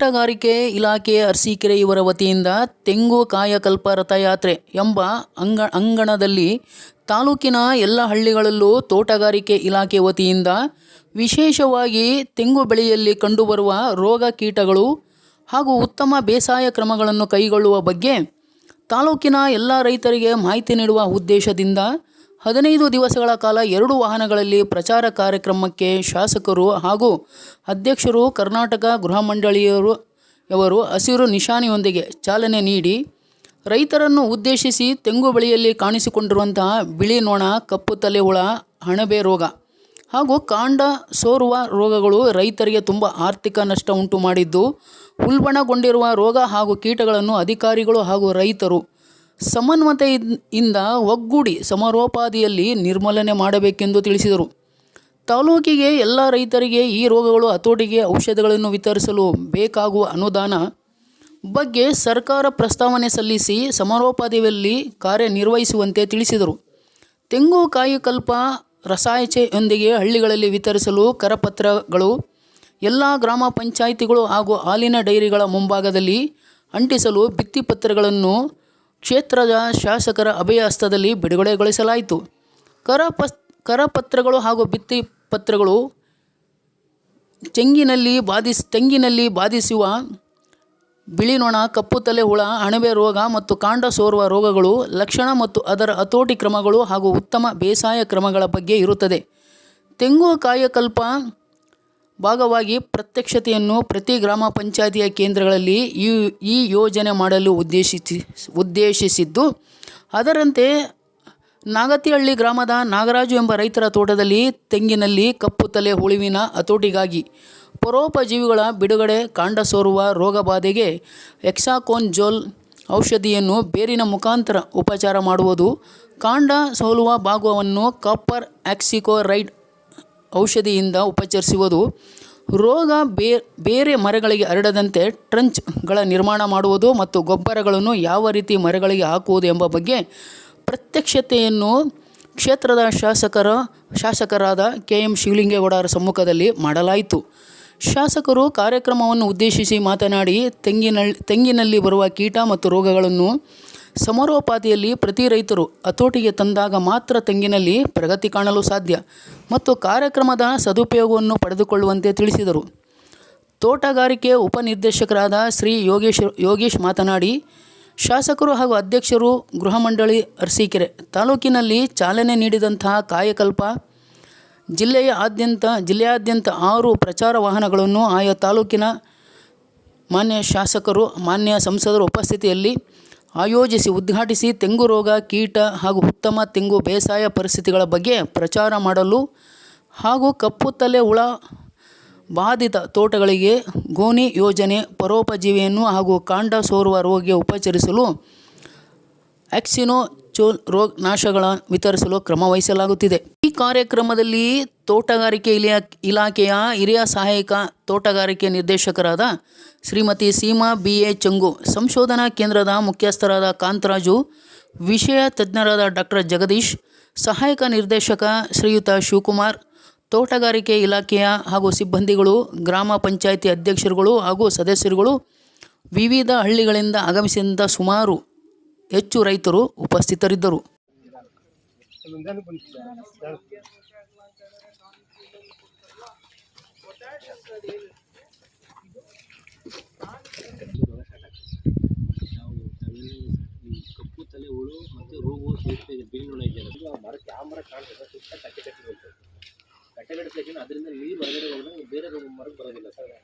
ತೋಟಗಾರಿಕೆ ಇಲಾಖೆ ಅರಸೀಕೆರೆ ಇವರ ವತಿಯಿಂದ ತೆಂಗು ಕಾಯಕಲ್ಪ ರಥಯಾತ್ರೆ ಎಂಬ ಅಂಗ ಅಂಗಣದಲ್ಲಿ ತಾಲೂಕಿನ ಎಲ್ಲ ಹಳ್ಳಿಗಳಲ್ಲೂ ತೋಟಗಾರಿಕೆ ಇಲಾಖೆ ವತಿಯಿಂದ ವಿಶೇಷವಾಗಿ ತೆಂಗು ಬೆಳೆಯಲ್ಲಿ ಕಂಡುಬರುವ ರೋಗ ಕೀಟಗಳು ಹಾಗೂ ಉತ್ತಮ ಬೇಸಾಯ ಕ್ರಮಗಳನ್ನು ಕೈಗೊಳ್ಳುವ ಬಗ್ಗೆ ತಾಲೂಕಿನ ಎಲ್ಲ ರೈತರಿಗೆ ಮಾಹಿತಿ ನೀಡುವ ಉದ್ದೇಶದಿಂದ ಹದಿನೈದು ದಿವಸಗಳ ಕಾಲ ಎರಡು ವಾಹನಗಳಲ್ಲಿ ಪ್ರಚಾರ ಕಾರ್ಯಕ್ರಮಕ್ಕೆ ಶಾಸಕರು ಹಾಗೂ ಅಧ್ಯಕ್ಷರು ಕರ್ನಾಟಕ ಗೃಹ ಮಂಡಳಿಯವರು ಯವರು ಹಸಿರು ನಿಶಾನೆಯೊಂದಿಗೆ ಚಾಲನೆ ನೀಡಿ, ರೈತರನ್ನು ಉದ್ದೇಶಿಸಿ ತೆಂಗು ಬೆಳೆಯಲ್ಲಿ ಕಾಣಿಸಿಕೊಂಡಿರುವಂತಹ ಬಿಳಿ ನೊಣ, ಕಪ್ಪು ತಲೆ ಹುಳ, ಹಣಬೆ ರೋಗ ಹಾಗೂ ಕಾಂಡ ಸೋರುವ ರೋಗಗಳು ರೈತರಿಗೆ ತುಂಬ ಆರ್ಥಿಕ ನಷ್ಟ ಉಂಟು ಮಾಡಿದ್ದು, ಉಲ್ಬಣಗೊಂಡಿರುವ ರೋಗ ಹಾಗೂ ಕೀಟಗಳನ್ನು ಅಧಿಕಾರಿಗಳು ಹಾಗೂ ರೈತರು ಸಮನ್ವತೆಯಿಂದ ಒಗ್ಗೂಡಿ ಸಮರೋಪಾದಿಯಲ್ಲಿ ನಿರ್ಮೂಲನೆ ಮಾಡಬೇಕೆಂದು ತಿಳಿಸಿದರು. ತಾಲೂಕಿಗೆ ಎಲ್ಲ ರೈತರಿಗೆ ಈ ರೋಗಗಳು, ಹತೋಟಿಗೆ ಔಷಧಗಳನ್ನು ವಿತರಿಸಲು ಬೇಕಾಗುವ ಅನುದಾನ ಬಗ್ಗೆ ಸರ್ಕಾರ ಪ್ರಸ್ತಾವನೆ ಸಲ್ಲಿಸಿ ಸಮರೋಪಾದಿಯಲ್ಲಿ ಕಾರ್ಯನಿರ್ವಹಿಸುವಂತೆ ತಿಳಿಸಿದರು. ತೆಂಗು ಕಾಯಿಕಲ್ಪ ರಸಾಯಚೆಯೊಂದಿಗೆ ಹಳ್ಳಿಗಳಲ್ಲಿ ವಿತರಿಸಲು ಕರಪತ್ರಗಳು, ಎಲ್ಲ ಗ್ರಾಮ ಪಂಚಾಯಿತಿಗಳು ಹಾಗೂ ಹಾಲಿನ ಡೈರಿಗಳ ಮುಂಭಾಗದಲ್ಲಿ ಅಂಟಿಸಲು ಭಿತ್ತಿಪತ್ರಗಳನ್ನು ಕ್ಷೇತ್ರದ ಶಾಸಕರ ಅಭಯ ಹಸ್ತದಲ್ಲಿ ಬಿಡುಗಡೆಗೊಳಿಸಲಾಯಿತು ಕರಪಸ್, ಕರಪತ್ರಗಳು ಹಾಗೂ ಭಿತ್ತಿಪತ್ರಗಳು ತೆಂಗಿನಲ್ಲಿ ಬಾಧಿಸ್, ತೆಂಗಿನಲ್ಲಿ ಬಾಧಿಸುವ ಬಿಳಿನೊಣ ಕಪ್ಪು ತಲೆ ಹುಳ, ಅಣಬೆ ರೋಗ ಮತ್ತು ಕಾಂಡ ಸೋರುವ ರೋಗಗಳು ಲಕ್ಷಣ ಮತ್ತು ಅದರ ಹತೋಟಿ ಕ್ರಮಗಳು ಹಾಗೂ ಉತ್ತಮ ಬೇಸಾಯ ಕ್ರಮಗಳ ಬಗ್ಗೆ ಇರುತ್ತದೆ. ತೆಂಗು ಕಾಯಕಲ್ಪ ಭಾಗವಾಗಿ ಪ್ರತ್ಯಕ್ಷತೆಯನ್ನು ಪ್ರತಿ ಗ್ರಾಮ ಪಂಚಾಯತಿಯ ಕೇಂದ್ರಗಳಲ್ಲಿ ಈ ಈ ಯೋಜನೆ ಮಾಡಲು ಉದ್ದೇಶಿಸಿ, ಉದ್ದೇಶಿಸಿದ್ದು, ಅದರಂತೆ ನಾಗತಿಹಳ್ಳಿ ಗ್ರಾಮದ ನಾಗರಾಜು ಎಂಬ ರೈತರ ತೋಟದಲ್ಲಿ ತೆಂಗಿನಲ್ಲಿ ಕಪ್ಪು ತಲೆ ಹುಳುವಿನ ಹತೋಟಿಗಾಗಿ ಪರೋಪಜೀವಿಗಳ ಬಿಡುಗಡೆ ಕಾಂಡ ಸೋರುವ ರೋಗಬಾಧೆಗೆ ಎಕ್ಸಾಕೋನ್ಜೋಲ್ ಔಷಧಿಯನ್ನು ಬೇರಿನ ಮುಖಾಂತರ ಉಪಚಾರ ಮಾಡುವುದು ಕಾಂಡ ಸೋಲುವ ಭಾಗವನ್ನು ಕಾಪರ್ ಆಕ್ಸಿಕೋರೈಡ್ ಔಷಧಿಯಿಂದ ಉಪಚರಿಸುವುದು. ರೋಗ ಬೇರೆ ಮರಗಳಿಗೆ ಹರಡದಂತೆ ಟ್ರಂಚ್ಗಳ ನಿರ್ಮಾಣ ಮಾಡುವುದು ಮತ್ತು ಗೊಬ್ಬರಗಳನ್ನು ಯಾವ ರೀತಿ ಮರಗಳಿಗೆ ಹಾಕುವುದು ಎಂಬ ಬಗ್ಗೆ ಪ್ರತ್ಯಕ್ಷತೆಯನ್ನು ಕ್ಷೇತ್ರದ ಶಾಸಕರ, ಶಾಸಕರಾದ ಕೆ ಎಂ ಶಿವಲಿಂಗೇಗೌಡರ ಸಮ್ಮುಖದಲ್ಲಿ ಮಾಡಲಾಯಿತು. ಶಾಸಕರು ಕಾರ್ಯಕ್ರಮವನ್ನು ಉದ್ದೇಶಿಸಿ ಮಾತನಾಡಿ ತೆಂಗಿನ ತೆಂಗಿನಲ್ಲಿ ಬರುವ ಕೀಟ ಮತ್ತು ರೋಗಗಳನ್ನು ಸಮರೋಪಾದಿಯಲ್ಲಿ ಪ್ರತಿ ರೈತರು ಹತೋಟಿಗೆ ತಂದಾಗ ಮಾತ್ರ ತೆಂಗಿನಲ್ಲಿ ಪ್ರಗತಿ ಕಾಣಲು ಸಾಧ್ಯ ಮತ್ತು ಕಾರ್ಯಕ್ರಮದ ಸದುಪಯೋಗವನ್ನು ಪಡೆದುಕೊಳ್ಳುವಂತೆ ತಿಳಿಸಿದರು. ತೋಟಗಾರಿಕೆ ಉಪನಿರ್ದೇಶಕರಾದ ಶ್ರೀ ಯೋಗೇಶ್ ಯೋಗೇಶ್ ಮಾತನಾಡಿ, ಶಾಸಕರು ಹಾಗೂ ಅಧ್ಯಕ್ಷರು ಗೃಹ ಮಂಡಳಿ ಅರಸೀಕೆರೆ ತಾಲೂಕಿನಲ್ಲಿ ಚಾಲನೆ ನೀಡಿದಂತಹ ಕಾಯಕಲ್ಪ ಜಿಲ್ಲೆಯ ಆದ್ಯಂತ ಜಿಲ್ಲೆಯಾದ್ಯಂತ ಆರು ಪ್ರಚಾರ ವಾಹನಗಳನ್ನು ಆಯಾ ತಾಲೂಕಿನ ಮಾನ್ಯ ಶಾಸಕರು, ಮಾನ್ಯ ಸಂಸದರ ಉಪಸ್ಥಿತಿಯಲ್ಲಿ ಆಯೋಜಿಸಿ ಉದ್ಘಾಟಿಸಿ ತೆಂಗು ರೋಗ, ಕೀಟ ಹಾಗೂ ಉತ್ತಮ ತೆಂಗು ಬೇಸಾಯ ಪರಿಸ್ಥಿತಿಗಳ ಬಗ್ಗೆ ಪ್ರಚಾರ ಮಾಡಲು ಹಾಗೂ ಕಪ್ಪು ತಲೆ ಹುಳ ಬಾಧಿತ ತೋಟಗಳಿಗೆ ಗೋಣಿ ಯೋಜನೆ, ಪರೋಪಜೀವಿಯನ್ನು ಹಾಗೂ ಕಾಂಡ ಸೋರುವ ರೋಗಿಗೆ ಉಪಚರಿಸಲು ಆಕ್ಸಿನೋ ರೋಗ ನಾಶಗಳ ವಿತರಿಸಲು ಕ್ರಮ ವಹಿಸಲಾಗುತ್ತಿದೆ. ಈ ಕಾರ್ಯಕ್ರಮದಲ್ಲಿ ತೋಟಗಾರಿಕೆ ಇಲಾ ಇಲಾಖೆಯ ಹಿರಿಯ ಸಹಾಯಕ ತೋಟಗಾರಿಕೆ ನಿರ್ದೇಶಕರಾದ ಶ್ರೀಮತಿ ಸೀಮಾ ಬಿ. ಎ. ಚಂಗು, ಸಂಶೋಧನಾ ಕೇಂದ್ರದ ಮುಖ್ಯಸ್ಥರಾದ ಕಾಂತರಾಜು, ವಿಷಯ ತಜ್ಞರಾದ ಡಾಕ್ಟರ್ ಜಗದೀಶ್, ಸಹಾಯಕ ನಿರ್ದೇಶಕ ಶ್ರೀಯುತ ಶಿವಕುಮಾರ್, ತೋಟಗಾರಿಕೆ ಇಲಾಖೆಯ ಹಾಗೂ ಸಿಬ್ಬಂದಿಗಳು, ಗ್ರಾಮ ಪಂಚಾಯಿತಿ ಅಧ್ಯಕ್ಷರುಗಳು ಹಾಗೂ ಸದಸ್ಯರುಗಳು ವಿವಿಧ ಹಳ್ಳಿಗಳಿಂದ ಆಗಮಿಸಿದ ಸುಮಾರು ಹೆಚ್ಚು ರೈತರು ಉಪಸ್ಥಿತರಿದ್ದರು. ಕಪ್ಪು ತಲೆ ಹುಳು ಮತ್ತು ರೋಗವು ಸೂಕ್ತ ಇದೆ ಬಿಳಿ ನೊಣ ಇದೆಯಲ್ಲ ಮರಕ್ಕೆ ಯಾವ ಮರ ಕಾಣ್ತದೆ ಸುತ್ತ ಕಟ್ಟೆ ಕಟ್ಟಿ ಕಟ್ಟಿದ ಅದರಿಂದ ನೀರು ಹೊರಗಡೆ ಹೋದಾಗ ಬೇರೆ ಮರಕ್ಕೆ ಬರೋದಿಲ್ಲ ಸರ್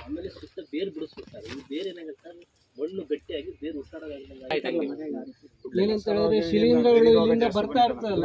ಆಮೇಲೆ ಸುತ್ತ ಬೇರು ಬಿಡಿಸ್ಬೇಕು ಈ ಬೇರೆ ಏನಾಗುತ್ತೆ ಸರ್ ಮಣ್ಣು ಗಟ್ಟಿಯಾಗಿ ಬೇರು ಬರ್ತಾ ಇರ್ತದಲ್ಲ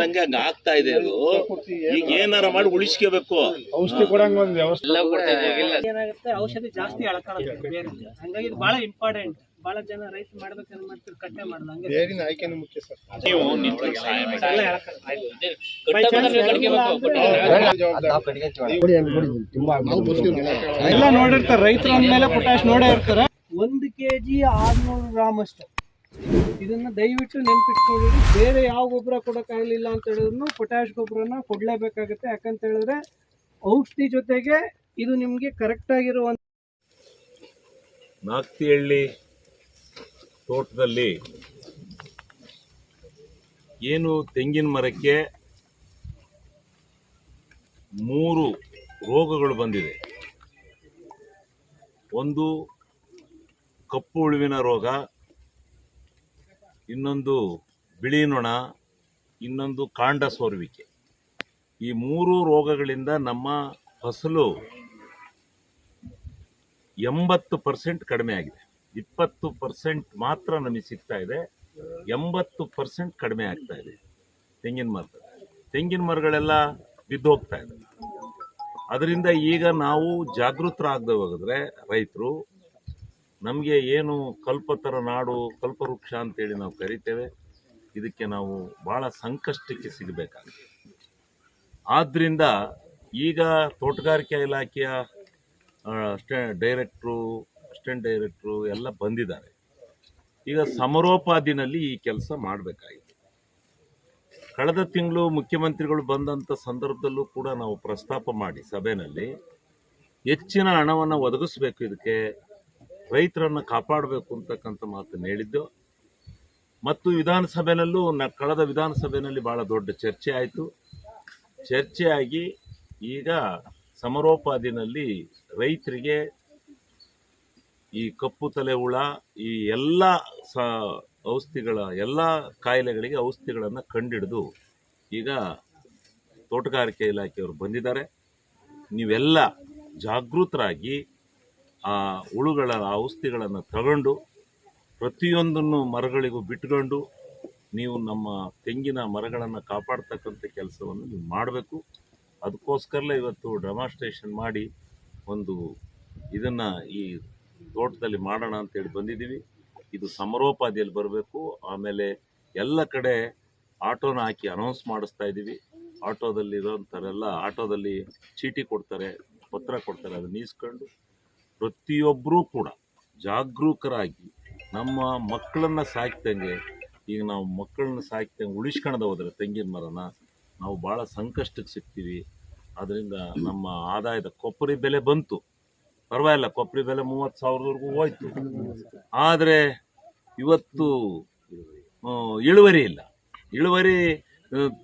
ಹಂಗೆ ಹಂಗ ಆಗ್ತಾ ಇದೆ ಅದು. ಈಗ ಏನಾರ ಮಾಡಿ ಉಳಿಸ್ಕೋಬೇಕು. ಔಷಧಿ ಕೊಡಂಗ ಒಂದು ವ್ಯವಸ್ಥೆ ಏನಾಗುತ್ತೆ ಔಷಧಿ ಜಾಸ್ತಿ ಎಳ್ಕೊಳ್ಳೋದು ಬೇರೆ ಹಂಗಾಗಿ ಇದು ಬಹಳ ಇಂಪಾರ್ಟೆಂಟ್ ಬಹಳ ಜನ ರೈತ ಮಾಡ್ಬೇಕಂತ ಮಾಡ್ತಾರೆ ಕಟ್ಟೆ ಮಾಡಲ್ಲ ಹಂಗೆ. ಬೇರಿನ ಆಯ್ಕೆನೂ ಮುಖ್ಯ ಸರ್. ನೀವು ನಿಂತ್ಕೊಂಡು ಸಹಾಯ ಮಾಡಿ. ಎಲ್ಲ ನೋಡಿರ್ತಾರೆ ರೈತರ ಅಂದ್ಮೇಲೆ ಪೊಟ್ಯಾಶ್ ನೋಡೇ ಇರ್ತಾರೆ. ಒಂದು ಕೆಜಿ ಆರ್ನೂರು ಗ್ರಾಮ್ ಅಷ್ಟು. ಇದನ್ನ ದಯವಿಟ್ಟು ನೆನ್ಪಿಟ್ಕೊಂಡಿರಿ ಬೇರೆ ಯಾವ ಗೊಬ್ಬರ ಕೊಡೋಕ್ಕಾಗಲಿಲ್ಲ ಅಂತ ಹೇಳಿದ್ರು ಪೊಟ್ಯಾಶ್ ಗೊಬ್ಬರನ ಕೊಡಲೇಬೇಕಾಗುತ್ತೆ. ಯಾಕಂತ ಹೇಳಿದ್ರೆ ಔಷಧಿ ಜೊತೆಗೆ ಇದು ನಿಮಗೆ ಕರೆಕ್ಟ್ ಆಗಿರುವಂತ ನಾಕ್ತಿಹಳ್ಳಿ ತೋಟದಲ್ಲಿ ಏನು ತೆಂಗಿನ ಮರಕ್ಕೆ ಮೂರು ರೋಗಗಳು ಬಂದಿದೆ. ಒಂದು ಕಪ್ಪು ಉಳುವಿನ ರೋಗ ಇನ್ನೊಂದು ಬಿಳಿ ನೊಣ ಇನ್ನೊಂದು ಕಾಂಡ ಸೋರುವಿಕೆ. ಈ ಮೂರು ರೋಗಗಳಿಂದ ನಮ್ಮ ಫಸಲು ಎಂಬತ್ತು ಪರ್ಸೆಂಟ್ ಕಡಿಮೆ ಆಗಿದೆ. ಇಪ್ಪತ್ತು ಪರ್ಸೆಂಟ್ ಮಾತ್ರ ನಮಗೆ ಸಿಗ್ತಾ ಇದೆ. ಎಂಬತ್ತು ಪರ್ಸೆಂಟ್ ಕಡಿಮೆ ಆಗ್ತಾ ಇದೆ ತೆಂಗಿನ ಮರದ. ತೆಂಗಿನ ಮರಗಳೆಲ್ಲ ಬಿದ್ದು ಹೋಗ್ತಾ ಇದೆ. ಅದರಿಂದ ಈಗ ನಾವು ಜಾಗೃತರಾಗದೆ ಹೋಗಿದ್ರೆ ರೈತರು ನಮಗೆ ಏನು ಕಲ್ಪತರ ನಾಡು, ಕಲ್ಪವೃಕ್ಷ ಅಂತೇಳಿ ನಾವು ಕರಿತೇವೆ, ಇದಕ್ಕೆ ನಾವು ಭಾಳ ಸಂಕಷ್ಟಕ್ಕೆ ಸಿಗಬೇಕಾಗಿದೆ ಆದ್ದರಿಂದ ಈಗ ತೋಟಗಾರಿಕೆ ಇಲಾಖೆಯ ಡೈರೆಕ್ಟ್ರು, ಅಸಿಸ್ಟೆಂಟ್ ಡೈರೆಕ್ಟ್ರು ಎಲ್ಲ ಬಂದಿದ್ದಾರೆ. ಈಗ ಸಮರೋಪಾದಿನಲ್ಲಿ ಈ ಕೆಲಸ ಮಾಡಬೇಕಾಗಿದೆ. ಕಳೆದ ತಿಂಗಳು ಮುಖ್ಯಮಂತ್ರಿಗಳು ಬಂದಂಥ ಸಂದರ್ಭದಲ್ಲೂ ಕೂಡ ನಾವು ಪ್ರಸ್ತಾಪ ಮಾಡಿ ಸಭೆಯಲ್ಲಿ ಹೆಚ್ಚಿನ ಹಣವನ್ನು ಒದಗಿಸ್ಬೇಕು ಇದಕ್ಕೆ ರೈತರನ್ನು ಕಾಪಾಡಬೇಕು ಅಂತಕ್ಕಂಥ ಮಾತನ್ನು ಹೇಳಿದ್ದು ಮತ್ತು ವಿಧಾನಸಭೆಯಲ್ಲೂ ನ ಕಳೆದ ವಿಧಾನಸಭೆಯಲ್ಲಿ ಭಾಳ ದೊಡ್ಡ ಚರ್ಚೆ ಆಯಿತು. ಚರ್ಚೆಯಾಗಿ ಈಗ ಸಮರೋಪಾದಿನಲ್ಲಿ ರೈತರಿಗೆ ಈ ಕಪ್ಪು ತಲೆ ಹುಳ, ಈ ಎಲ್ಲ ಸ ಔಷಧಿಗಳ, ಎಲ್ಲ ಕಾಯಿಲೆಗಳಿಗೆ ಔಷಧಿಗಳನ್ನು ಕಂಡಿಡಿದು ಈಗ ತೋಟಗಾರಿಕೆ ಇಲಾಖೆಯವರು ಬಂದಿದ್ದಾರೆ. ನೀವೆಲ್ಲ ಜಾಗೃತರಾಗಿ ಆ ಹುಳುಗಳ ಔಷಧಿಗಳನ್ನು ತಗೊಂಡು ಪ್ರತಿಯೊಂದನ್ನು ಮರಗಳಿಗೂ ಬಿಟ್ಕೊಂಡು ನೀವು ನಮ್ಮ ತೆಂಗಿನ ಮರಗಳನ್ನು ಕಾಪಾಡ್ತಕ್ಕಂಥ ಕೆಲಸವನ್ನು ನೀವು ಮಾಡಬೇಕು. ಅದಕ್ಕೋಸ್ಕರಲೇ ಇವತ್ತು ಡೆಮಾನ್ಸ್ಟ್ರೇಷನ್ ಮಾಡಿ ಒಂದು ಇದನ್ನು ಈ ತೋಟದಲ್ಲಿ ಮಾಡೋಣ ಅಂತೇಳಿ ಬಂದಿದ್ದೀವಿ. ಇದು ಸಮರೋಪಾದಿಯಲ್ಲಿ ಬರಬೇಕು. ಆಮೇಲೆ ಎಲ್ಲ ಕಡೆ ಆಟೋನ ಹಾಕಿ ಅನೌನ್ಸ್ ಮಾಡಿಸ್ತಾ ಇದ್ದೀವಿ. ಆಟೋದಲ್ಲಿ ಇರೋಂಥವರೆಲ್ಲ ಆಟೋದಲ್ಲಿ ಚೀಟಿ ಕೊಡ್ತಾರೆ, ಪತ್ರ ಕೊಡ್ತಾರೆ, ಅದನ್ನ ಈಸ್ಕೊಂಡು ಪ್ರತಿಯೊಬ್ಬರೂ ಕೂಡ ಜಾಗರೂಕರಾಗಿ ನಮ್ಮ ಮಕ್ಕಳನ್ನ ಸಾಕ್ದಂಗೆ ಈಗ ನಾವು ಮಕ್ಕಳನ್ನ ಸಾಕ್ದಂಗೆ ಉಳಿಸ್ಕೊಳ್ದೆ ಹೋದ್ರೆ ತೆಂಗಿನ ಮರನ ನಾವು ಭಾಳ ಸಂಕಷ್ಟಕ್ಕೆ ಸಿಗ್ತೀವಿ. ಅದರಿಂದ ನಮ್ಮ ಆದಾಯದ ಕೊಬ್ಬರಿ ಬೆಲೆ ಬಂತು. ಪರವಾಗಿಲ್ಲ ಕೊಬ್ಬರಿ ಬೆಲೆ ಮೂವತ್ತು ಸಾವಿರದವರೆಗೂ ಹೋಯ್ತು. ಆದರೆ ಇವತ್ತು ಇಳುವರಿ ಇಲ್ಲ. ಇಳುವರಿ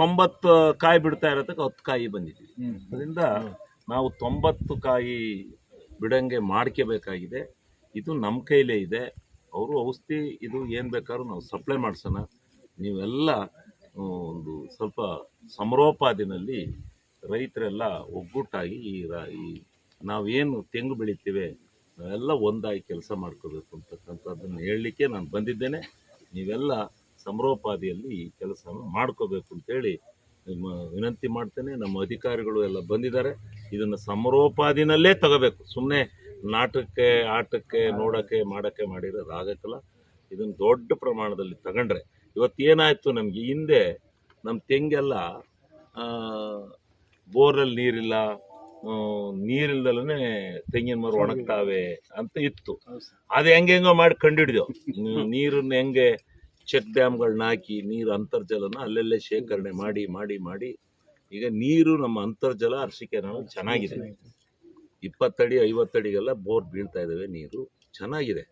ತೊಂಬತ್ತು ಕಾಯಿ ಬಿಡ್ತಾ ಇರೋದಕ್ಕೆ ಹತ್ತು ಕಾಯಿ ಬಂದಿದೆ. ಅದರಿಂದ ನಾವು ತೊಂಬತ್ತು ಕಾಯಿ ಬಿಡಂಗೆ ಮಾಡ್ಕೋಬೇಕಾಗಿದೆ. ಇದು ನಮ್ಮ ಕೈಲೇ ಇದೆ. ಅವರು ಔಷಧಿ, ಇದು ಏನು ಬೇಕಾದ್ರೂ ನಾವು ಸಪ್ಲೈ ಮಾಡಿಸೋಣ. ನೀವೆಲ್ಲ ಒಂದು ಸ್ವಲ್ಪ ಸಮರೋಪಾದಿನಲ್ಲಿ ರೈತರೆಲ್ಲ ಒಗ್ಗೂಟಾಗಿ ಈ ರಾ- ಈ ನಾವೇನು ತೆಂಗು ಬೆಳಿತೀವಿ, ನಾವೆಲ್ಲ ಒಂದಾಗಿ ಕೆಲಸ ಮಾಡ್ಕೋಬೇಕು ಅಂತಕ್ಕಂಥದ್ದನ್ನು ಹೇಳಲಿಕ್ಕೆ ನಾನು ಬಂದಿದ್ದೇನೆ. ನೀವೆಲ್ಲ ಸಮರೋಪಾದಿಯಲ್ಲಿ ಈ ಕೆಲಸವನ್ನು ಮಾಡ್ಕೋಬೇಕು ಅಂತೇಳಿ ವಿನಂತಿ ಮಾಡ್ತೇನೆ ನಮ್ಮ ಅಧಿಕಾರಿಗಳು ಎಲ್ಲ ಬಂದಿದ್ದಾರೆ. ಇದನ್ನು ಸಮರೋಪಾದಿನಲ್ಲೇ ತಗೋಬೇಕು. ಸುಮ್ಮನೆ ನಾಟಕಕ್ಕೆ ಆಟಕ್ಕೆ ನೋಡೋಕ್ಕೆ ಮಾಡೋಕ್ಕೆ ಮಾಡಿರೋದು ಆಗಕ್ಕಲ್ಲ ಇದನ್ನು ದೊಡ್ಡ ಪ್ರಮಾಣದಲ್ಲಿ ತಗೊಂಡ್ರೆ ಇವತ್ತೇನಾಯಿತು ನಮಗೆ? ಹಿಂದೆ ನಮ್ಮ ತೆಂಗೆಲ್ಲ ಬೋರಲ್ಲಿ ನೀರಿಲ್ಲ ನೀರಿಲ್ದಲೇ ತೆಂಗಿನ ಮರ ಒಣಗ್ತಾವೆ ಅಂತ ಇತ್ತು. ಅದು ಹೆಂಗೆ ಹೆಂಗೋ ಮಾಡಿ ಕಂಡುಹಿಡಿದೆವು ನೀರನ್ನು ಹೆಂಗೆ ಚೆಕ್ ಡ್ಯಾಮ್ಗಳನ್ನ ಹಾಕಿ ನೀರು ಅಂತರ್ಜಲನ ಅಲ್ಲಲ್ಲೇ ಶೇಖರಣೆ ಮಾಡಿ ಮಾಡಿ ಮಾಡಿ, ಈಗ ನೀರು ನಮ್ಮ ಅಂತರ್ಜಲ ಅರಸಿಕೆ ನಾವು ಚೆನ್ನಾಗಿದೆ. ಇಪ್ಪತ್ತಡಿ ಐವತ್ತಡಿಗೆಲ್ಲ ಬೋರ್ ಬೀಳ್ತಾ ಇದ್ದಾವೆ ನೀರು, ಚೆನ್ನಾಗಿದೆ.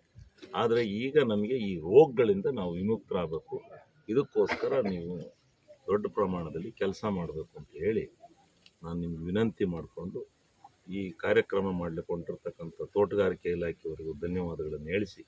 ಆದರೆ ಈಗ ನಮಗೆ ಈ ರೋಗಗಳಿಂದ ನಾವು ವಿಮುಕ್ತರಾಗಬೇಕು. ಇದಕ್ಕೋಸ್ಕರ ನೀವು ದೊಡ್ಡ ಪ್ರಮಾಣದಲ್ಲಿ ಕೆಲಸ ಮಾಡಬೇಕು ಅಂತ ಹೇಳಿ ನಾನು ನಿಮ್ಗೆ ವಿನಂತಿ ಮಾಡಿಕೊಂಡು ಈ ಕಾರ್ಯಕ್ರಮ ಮಾಡಲಿಕ್ಕೆ ಹೊಂಟಿರ್ತಕ್ಕಂಥ ತೋಟಗಾರಿಕೆ ಇಲಾಖೆಯವರಿಗೂ ಧನ್ಯವಾದಗಳನ್ನು ಹೇಳಿಸಿ.